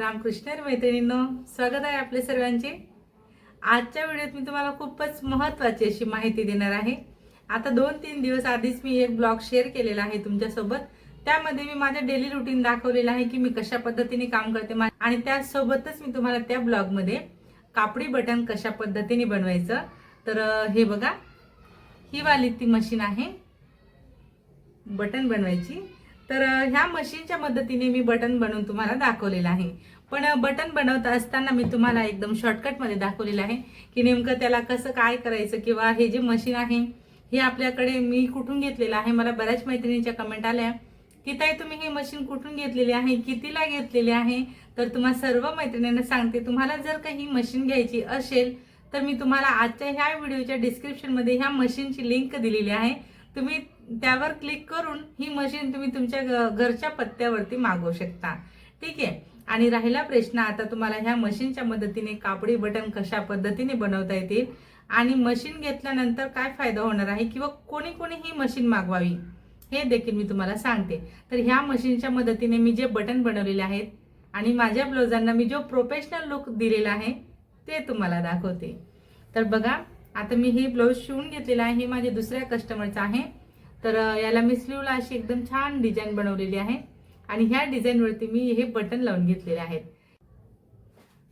रामकृष्ण मैत्रिणींनो स्वागत आहे आपले सर्वांचे. आजच्या व्हिडिओत मी तुम्हाला खूपच महत्त्वाची अशी माहिती देणार आहे. आता दोन तीन दिवस आधीच मी एक ब्लॉग शेअर केलेला आहे तुमच्यासोबत. त्यामध्ये मी माझ्या डेली रुटीन दाखवलेलं आहे की मी कशा पद्धतीने काम करते आणि त्यासोबतच मी तुम्हाला त्या ब्लॉगमध्ये कापडी बटन कशा पद्धतीने बनवायचं. तर हे बघा. ही वाली ती मशीन आहे. बटन बनवायची. तर ह्या मशीनच्या मदतीने मी बटन बनवून तुम्हाला दाखवलेलं आहे. पण बटन बनवत असताना मी तुम्हाला एकदम शॉर्टकटमध्ये दाखवलेलं आहे की नेमकं त्याला कसं काय करायचं किंवा हे जे मशीन आहे हे आपल्याकडे मी कुठून घेतलेलं आहे? मला बऱ्याच मैत्रिणींच्या कमेंट आल्या की ताई तुम्ही हे मशीन कुठून घेतलेली आहे? कितीला घेतलेली आहे? तर तुम्हाला सर्व मैत्रिणींना सांगते तुम्हाला जर काही मशीन घ्यायची असेल तर मी तुम्हाला आजच्या ह्या व्हिडिओच्या डिस्क्रिप्शनमध्ये ह्या मशीनची लिंक दिलेली आहे. तुम्ही त्यावर क्लिक करून ही मशीन तुम्ही तुमच्या घरच्या पत्त्यावरती मागवू शकता. ठीक आहे? आणि राहिला प्रश्न आता तुम्हाला ह्या मशीनच्या मदतीने कापडी बटन कशा पद्धतीने बनवता येतील? आणि मशीन घेतल्यानंतर काय फायदा होणार आहे? किंवा कोणी कोणी ही मशीन मागवावी? हे देखील मी तुम्हाला सांगते. तर ह्या मशीनच्या मदतीने मी जे बटन बनवलेले आहेत आणि माझ्या ब्लाउजांना मी जो प्रोफेशनल लुक दिलेला आहे ते तुम्हाला दाखवते. तर बघा आता मी हे ब्लाऊज शिवून घेतलेलं आहे हे माझ्या दुसऱ्या कस्टमरचं आहे. तर याला मी स्लीवला अशी एकदम छान डिझाईन बनवलेली आहे. आणि ह्या डिझाईनवरती मी हे बटन लावून घेतलेले आहेत.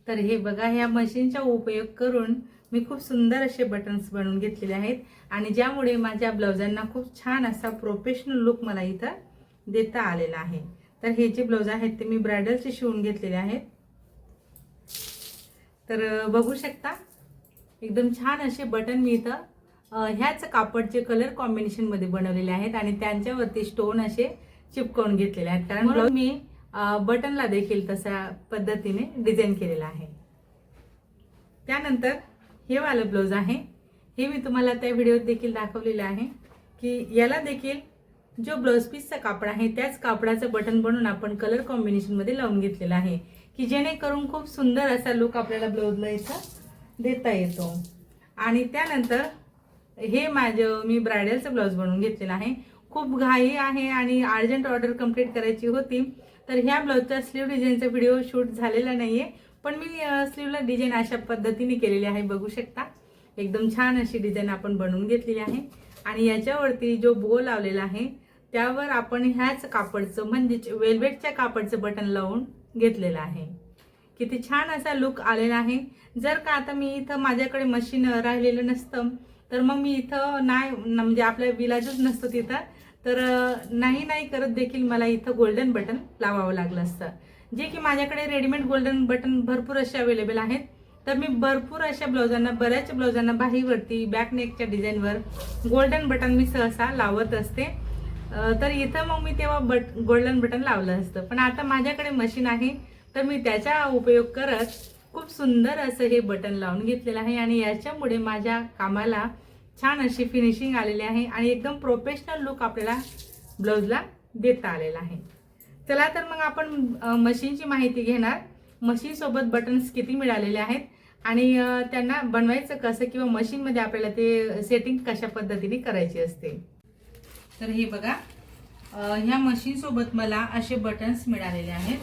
तर हे बघा ह्या मशीनचा उपयोग करून मी खूप सुंदर असे बटन्स बनवून घेतलेले आहेत. आणि ज्यामुळे माझ्या ब्लाउजांना खूप छान असा प्रोफेशनल लुक मला इथं देता आलेला आहे. तर हे जे ब्लाऊज आहेत ते मी ब्रायडलचे शिवून घेतलेले आहेत. तर बघू शकता एकदम छान असे बटन मी इथं अं, ह्याच कापडचे कलर कॉम्बिनेशनमध्ये बनवलेले आहेत आणि त्यांच्यावरती स्टोन असे चिपकवून घेतलेले आहेत. कारण म्हणून मी बटनला देखील तशा पद्धतीने डिझाईन केलेला आहे. त्यानंतर हे वालं ब्लाऊज आहे. हे मी तुम्हाला त्या व्हिडिओत देखील दाखवलेलं आहे की याला देखील जो ब्लाऊज पीसचा कापड आहे त्याच कापडाचं बटन बनवून आपण कलर कॉम्बिनेशनमध्ये लावून घेतलेलं आहे. की जेणेकरून खूप सुंदर असा लुक आपल्याला ब्लाऊजला इथं देता येतो. आणि त्यानंतर हे माझं मी ब्रायडलचं ब्लाऊज बनवून घेतलेलं आहे. खूप घाई आहे आणि अर्जंट ऑर्डर कंप्लीट करायची होती. तर ह्या ब्लाऊजचा स्लीव डिझाईनचा व्हिडिओ शूट झालेला नाहीये. पण मी स्लीवला डिझाईन अशा पद्धतीने केलेली आहे बघू शकता. एकदम छान अशी डिझाईन आपण बनवून घेतलेली आहे. आणि याच्यावरती जो बो लावलेला आहे त्यावर आपण ह्याच कापडचं म्हणजेच वेलवेटच्या कापडचं बटन लावून घेतलेलं आहे. किती छान असा लुक आलेला आहे. जर का आता मी इथं माझ्याकडे मशीन राहिलेलं नसतं तर मग मी इथं नाही म्हणजे आपल्या विलाजच नसतं तिथं. तर नाही नाही करत देखील मला इथं गोल्डन बटन लावावं लागलं असतं. जे की माझ्याकडे रेडीमेड गोल्डन बटन भरपूर असे अवेलेबल आहेत. तर मी भरपूर अशा ब्लाउजांना बऱ्याच ब्लाउजांना बाहीवरती बॅक नेकच्या डिझाईनवर गोल्डन बटन मी सहसा लावत असते. तर इथं मग मी तेव्हा बट गोल्डन बटन लावलं असतं. पण आता माझ्याकडे मशीन आहे. तर मी त्याचा उपयोग करत खूप सुंदर असं हे बटन लावून घेतलेलं आहे आणि याच्यामुळे माझ्या कामाला छान अशी फिनिशिंग आलेली आहे आणि एकदम प्रोफेशनल लुक आपल्याला ब्लाऊजला देता आलेला आहे. चला तर मग आपण मशीनची माहिती घेणार. मशीनसोबत बटन्स किती मिळालेले आहेत आणि त्यांना बनवायचं कसं किंवा मशीनमध्ये आपल्याला ते सेटिंग कशा पद्धतीने करायची असते. तर हे बघा ह्या मशीनसोबत मला असे बटन्स मिळालेले आहेत.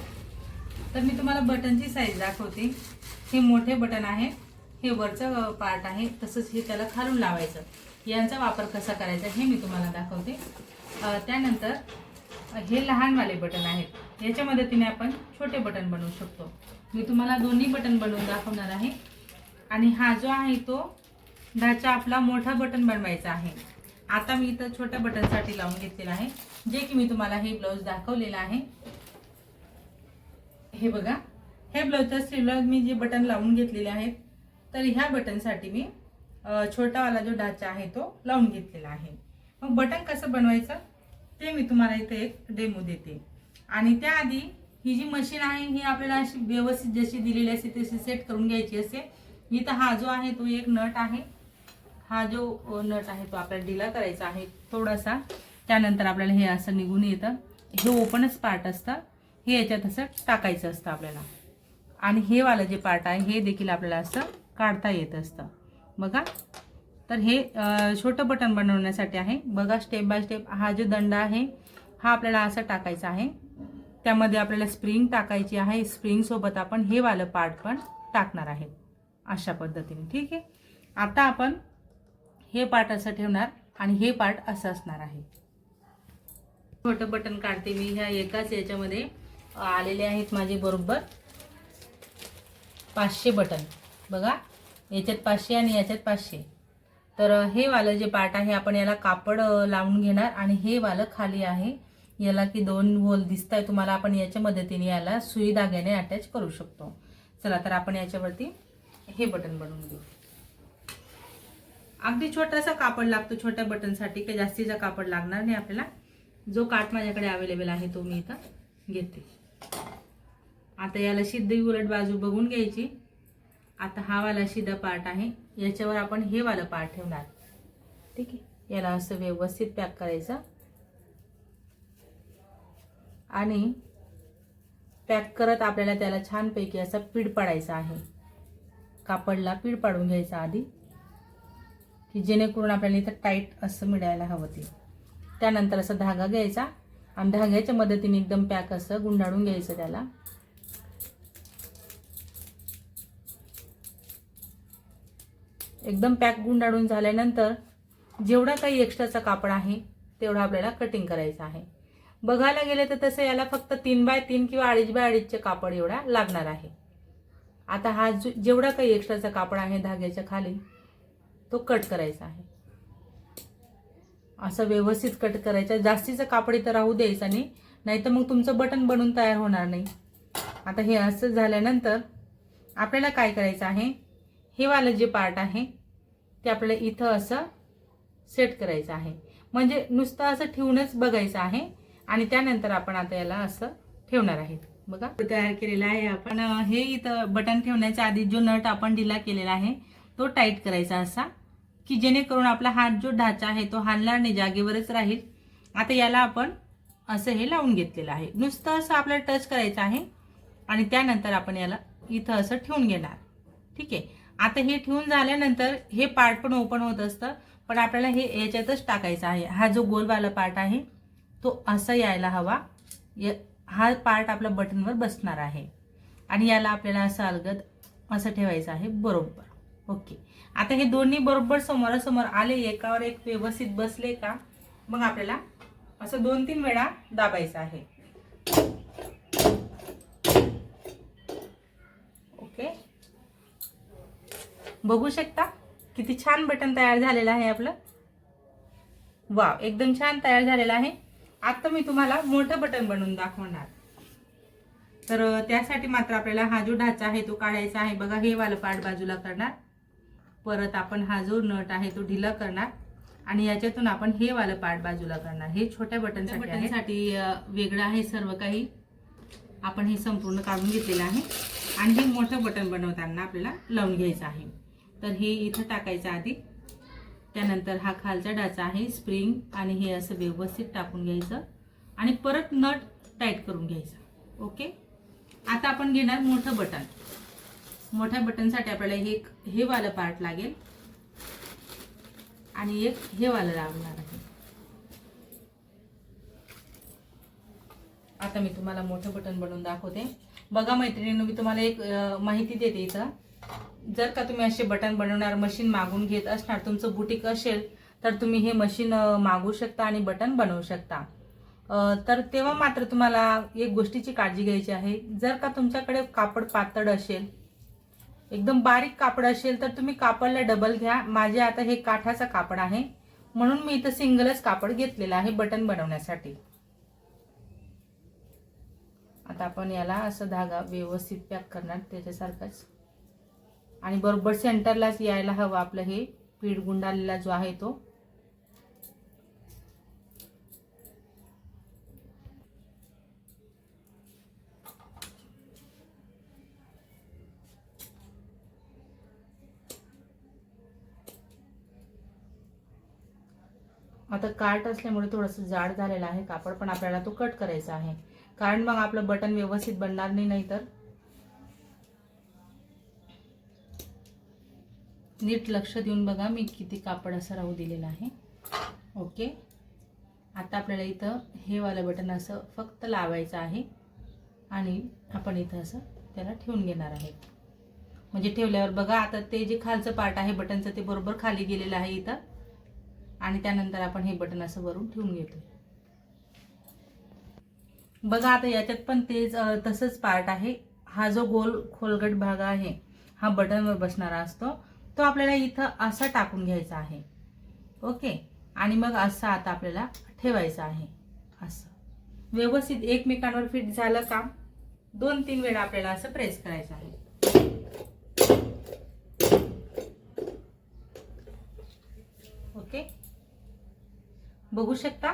तर मी तुम्हाला बटनची साईज दाखवते. हे मोठे बटन आहे. हे वरचं पार्ट आहे. तसंच हे त्याला खालून लावायचं. यांचा वापर कसा करायचा हे मी तुम्हाला दाखवते. त्यानंतर हे लहानवाले बटन आहेत. याच्या मदतीने आपण छोटे बटन बनवू शकतो. मी तुम्हाला दोन्ही बटन बनवून दाखवणार आहे. आणि हा जो आहे तो ढाचा आपला मोठा बटन बनवायचा आहे. आता मी इथं छोट्या बटनसाठी लावून घेतलेला आहे. जे की मी तुम्हाला हे ब्लाऊज दाखवलेलं आहे. हे बघा. हे ब्लाऊजच्या स्लीवला मी जे बटन लावून घेतलेले आहेत तर ह्या बटनसाठी मी छोटावाला जो ढाचा आहे तो लावून घेतलेला आहे. मग बटन कसं बनवायचं ते मी तुम्हाला इथे एक डेमो देते. आणि त्याआधी ही जी मशीन आहे ही आपल्याला अशी व्यवस्थित जशी दिलेली असते तशी सेट करून घ्यायची असते इथं हा जो आहे तो एक नट आहे. हा जो नट आहे तो आपल्याला ढिला करायचा आहे थोडासा. त्यानंतर आपल्याला हे असं निघून येतं. हे ओपनच पार्ट असतं. हे याच्यात असं टाकायचं असतं आपल्याला. आणि हे वालं जे पार्ट आहे हे देखील आपल्याला असं काढता येत असतं. बघा. तर हे छोटं बटन बनवण्यासाठी आहे. बघा स्टेप बाय स्टेप हा जो दंड आहे हा आपल्याला असं टाकायचा आहे. त्यामध्ये आपल्याला स्प्रिंग टाकायची आहे. स्प्रिंगसोबत आपण हे वालं पार्ट पण टाकणार आहे. अशा पद्धतीने. ठीक आहे? आता आपण हे पार्ट असं ठेवणार आणि हे पार्ट असं असणार आहे. छोटं बटन काढते मी ह्या एकाच याच्यामध्ये. आलेले आहेत माझे बरोबर पाचशे बटन. बघा याच्यात पाचशे आणि याच्यात पाचशे. तर हे वालं जे पार्ट आहे आपण याला कापड लावून घेणार आणि हे वालं खाली आहे. याला की दोन होल दिसत आहे तुम्हाला आपण याच्या मदतीने याला सुई धाग्याने अटॅच करू शकतो. चला तर आपण याच्यावरती हे बटन बनवून घेऊ. अगदी छोटासा कापड लागतो छोट्या बटनसाठी काही जास्तीचा कापड लागणार नाही आपल्याला. जो काट माझ्याकडे अवेलेबल आहे तो मी इथं घेते. आता याला सिद्ध उलट बाजू बघून घ्यायची. आता हा वाला शिदा पार्ट आहे. याच्यावर आपण हे वाला पार्ट ठेवणार. ठीक आहे? याला असं व्यवस्थित पॅक करायचं. आणि पॅक करत आपल्याला त्याला छानपैकी असा पीड पाडायचा आहे. कापडला पीड पाडून घ्यायचा आधी. की जेणेकरून आपल्याला इथं टाईट असं मिळायला हवं ते. त्यानंतर असं धागा घ्यायचा. आणि धाग्याच्या मदतीने एकदम पॅक असं गुंडाळून घ्यायचं त्याला. एकदम पॅक गुंडाळून झाल्यानंतर जेवढा काही एक्स्ट्राचा कापड आहे तेवढा आपल्याला कटिंग करायचं आहे. बघायला गेले तर तसं याला फक्त तीन बाय तीन किंवा अडीच बाय अडीचचे कापड एवढा लागणार आहे. आता हा जो जेवढा काही एक्स्ट्राचा कापड आहे धाग्याच्या खाली तो कट करायचा आहे. असं व्यवस्थित कट करायचं. जास्तीचं कापड इथं राहू द्यायचं नाही नाहीतर मग तुमचं बटन बनून तयार होणार नाही. आता हे असं झाल्यानंतर आपल्याला काय करायचं आहे? हे वालं जे पार्ट आहे ते आपल्याला इथं असं सेट करायचं आहे. म्हणजे नुसतं असं ठेवूनच बघायचं आहे आणि त्यानंतर आपण आता याला असं ठेवणार आहे बघा. तयार केलेला आहे आपण. हे इथं बटन ठेवण्याच्या आधी जो नट आपण ढिला केलेला आहे तो टाईट करायचा असा. की जेणेकरून आपला हात जो ढाचा आहे तो हालणार नाही जागेवरच राहील. आता याला आपण असं हे लावून घेतलेलं आहे. नुसतं असं आपल्याला टच करायचं आहे आणि त्यानंतर आपण याला इथं असं ठेवून घेणार. ठीक आहे? आता हे ठेवून झाल्यानंतर हे पार्ट पण ओपन होत असतं पण आपल्याला हे याच्यातच टाकायचं आहे. हा जो गोलवाला पार्ट आहे तो असा यायला हवा. य- हा पार्ट आपल्या बटनवर बसणार आहे. आणि याला आपल्याला असं अलगद असं ठेवायचं आहे. बरोबर. ओके. आता हे दोन्ही बरोबर समोरासमोर आले एकावर एक व्यवस्थित बसले का? मग आपल्याला असं दोन तीन वेळा दाबायचं आहे. ओके. बघू शकता किती छान बटन तयार झालेलं आहे आपलं. वाव एकदम छान तयार झालेलं आहे. आता मी तुम्हाला मोठं बटन बनवून दाखवणार. तर त्यासाठी मात्र आपल्याला हा जो ढाचा आहे तो काढायचा आहे. बघा हे वालं पाठ बाजूला करणार. परत आपण हा जो नट आहे तो ढिला करणार आणि याच्यातून आपण हे वालं पार्ट बाजूला करणार. हे छोट्या बटनसाठी बटनसाठी वेगळं आहे सर्व काही. आपण हे संपूर्ण काढून घेतलेलं आहे. आणि हे मोठं बटन बनवताना आपल्याला लावून घ्यायचं आहे. तर हे इथं टाकायचं आधी. त्यानंतर हा खालचा डाचा आहे स्प्रिंग आणि हे असं व्यवस्थित टाकून घ्यायचं. आणि परत नट टाईट करून घ्यायचं. ओके? आता आपण घेणार मोठं बटन. मोठ्या बटनसाठी आपल्याला हे एक हे वालं पार्ट लागेल. आणि एक हे वालं लागणार आहे. आता मी तुम्हाला मोठं बटन बनवून दाखवते. बघा मैत्रिणींनो मी तुम्हाला एक माहिती देते इथं. जर का तुम्ही असे बटन बनवणार मशीन मागून घेत असणार तुमचं बुटीक असेल तर तुम्ही हे मशीन मागू शकता आणि बटन बनवू शकता. तर तेव्हा मात्र तुम्हाला एक गोष्टीची काळजी घ्यायची आहे. जर का तुमच्याकडे कापड पातळ असेल एकदम बारीक कापड असेल तर तुम्ही कापडला डबल घ्या. माझे आता हे काठाचं कापड आहे. म्हणून मी इथं सिंगलच कापड घेतलेलं आहे बटन बनवण्यासाठी. आता आपण याला असं धागा व्यवस्थित पॅक करणार त्याच्यासारखाच. आणि बरोबर सेंटरलाच यायला हवं आपलं हे. पीठ गुंडाळलेला जो आहे तो. आता काट असल्यामुळे थोडंसं जाड झालेलं आहे कापड पण आपल्याला तो कट करायचा आहे. कारण मग आपलं बटन व्यवस्थित बनणार नाही नाहीतर नीट लक्ष देऊन बघा मी किती कापड असं राहू दिलेलं आहे. ओके? आता आपल्याला इथं हे वालं बटन असं फक्त लावायचं आहे. आणि आपण इथं असं त्याला ठेवून घेणार आहे. म्हणजे ठेवल्यावर बघा आता ते जे खालचं पार्ट आहे बटनचं ते बरोबर खाली गेलेलं आहे इथं. आणि त्यानंतर आपण हे बटन असं वरून ठेवून घेतो बघा आता याच्यात पण तेच तसंच पार्ट आहे. हा जो गोल खोलगट भाग आहे हा बटनवर बसणारा असतो. तो आपल्याला इथं असा टाकून घ्यायचा आहे. ओके? आणि मग असं आता आपल्याला ठेवायचं आहे. असं. व्यवस्थित एकमेकांवर फिट झालं का दोन तीन वेळा आपल्याला असं प्रेस करायचं आहे. बघू शकता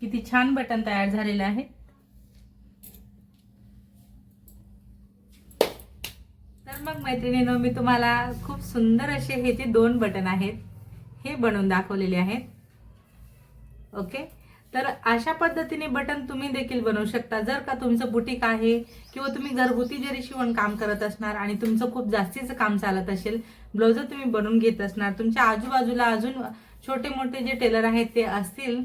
किती छान बटन तयार झालेलं आहे. तर मग मैत्रिणीनो मी तुम्हाला खूप सुंदर असे हे जे दोन बटन आहेत हे बनवून दाखवलेले आहेत. ओके? तर अशा पद्धतीने बटन तुम्ही देखील बनवू शकता. जर का तुमचं बुटीक आहे किंवा तुम्ही घरगुती जरी शिवण काम करत असणार आणि तुमचं खूप जास्तीचं काम चालत असेल ब्लाउज तुम्ही बनवून घेत असणार तुमच्या आजूबाजूला अजून छोटे मोठे जे टेलर आहेत ते असतील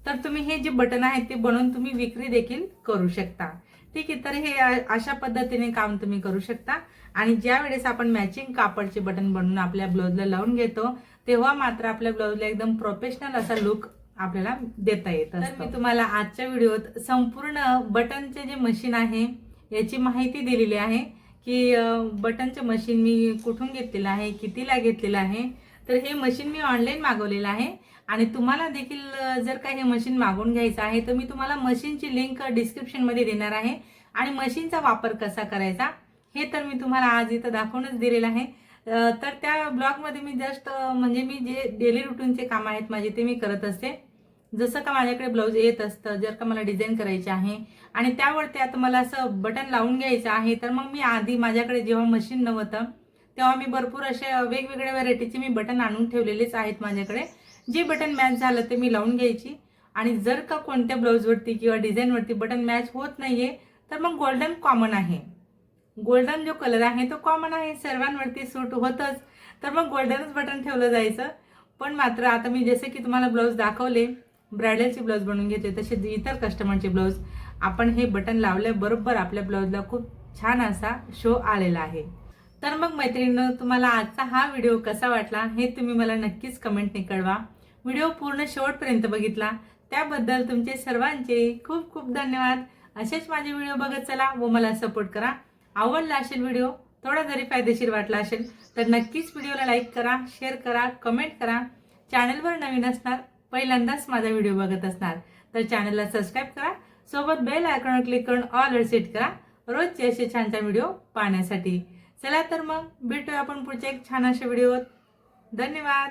तर तुम्ही हे जे बटन आहेत ते बनवून तुम्ही विक्री देखील करू शकता. ठीक आहे तर हे अशा पद्धतीने काम तुम्ही करू शकता. आणि ज्या वेळेस आपण मॅचिंग कापडचे बटन बनवून आपल्या ब्लाउजला लावून घेतो तेव्हा मात्र आपल्या ब्लाउजला एकदम प्रोफेशनल असा लुक आपल्याला देता येत तर मी तुम्हाला आजच्या व्हिडिओत संपूर्ण बटनचे जे मशीन आहे याची माहिती दिलेली आहे की बटनचे मशीन मी कुठून घेतलेलं आहे कितीला घेतलेलं आहे तर हे मशीन मी ऑनलाईन मागवलेलं आहे. आणि तुम्हाला देखील जर का हे मशीन मागवून घ्यायचं आहे तर मी तुम्हाला मशीनची लिंक डिस्क्रिप्शनमध्ये देणार आहे. आणि मशीनचा वापर कसा करायचा हे तर मी तुम्हाला आज इथं दाखवूनच दिलेलं आहे. तर त्या ब्लॉगमध्ये मी जस्ट म्हणजे मी जे डेली रुटीनचे काम आहेत माझे ते मी करत असते. जसं का माझ्याकडे ब्लाऊज येत असतं जर का मला डिझाईन करायचे आहे आणि त्यावरती आता मला असं बटन लावून घ्यायचं आहे तर मग मी आधी माझ्याकडे जेव्हा मशीन नव्हतं तेव्हा मी भरपूर असे वेगवेगळ्या व्हरायटीचे मी बटन आणून ठेवलेलेच आहेत माझ्याकडे. जे बटन मॅच झालं ते मी लावून घ्यायची. आणि जर का कोणत्या ब्लाऊजवरती किंवा डिझाईनवरती बटन मॅच होत नाहीये तर मग गोल्डन कॉमन आहे. गोल्डन जो कलर आहे तो कॉमन आहे. सर्वांवरती सूट होतच. तर मग गोल्डनच बटन ठेवलं जायचं. पण मात्र आता मी जसे की तुम्हाला ब्लाऊज दाखवले ब्रायडलचे ब्लाऊज बनवून घेतले तसे इतर कस्टमरचे ब्लाऊज आपण हे बटन लावल्याबरोबर आपल्या ब्लाऊजला खूप छान असा शो आलेला आहे. तर मग मैत्रिणींनो तुम्हाला आजचा हा व्हिडिओ कसा वाटला हे तुम्ही मला नक्कीच कमेंटने कळवा. व्हिडिओ पूर्ण शेवटपर्यंत बघितला. त्याबद्दल तुमचे सर्वांचे खूप खूप धन्यवाद. असेच माझे व्हिडिओ बघत चला व मला सपोर्ट करा. आवडला असेल व्हिडिओ थोडा जरी फायदेशीर वाटला असेल तर नक्कीच व्हिडिओला लाईक करा शेअर करा कमेंट करा. चॅनलवर नवीन असणार पहिल्यांदाच माझा व्हिडिओ बघत असणार तर चॅनलला सबस्क्राईब करा. सोबत बेल आयकॉनवर क्लिक करून ऑल सेट करा. रोजचे असे छान छान व्हिडिओ पाहण्यासाठी. चला तर मग भेटूया आपण पुढच्या एक छान अशा व्हिडिओत धन्यवाद.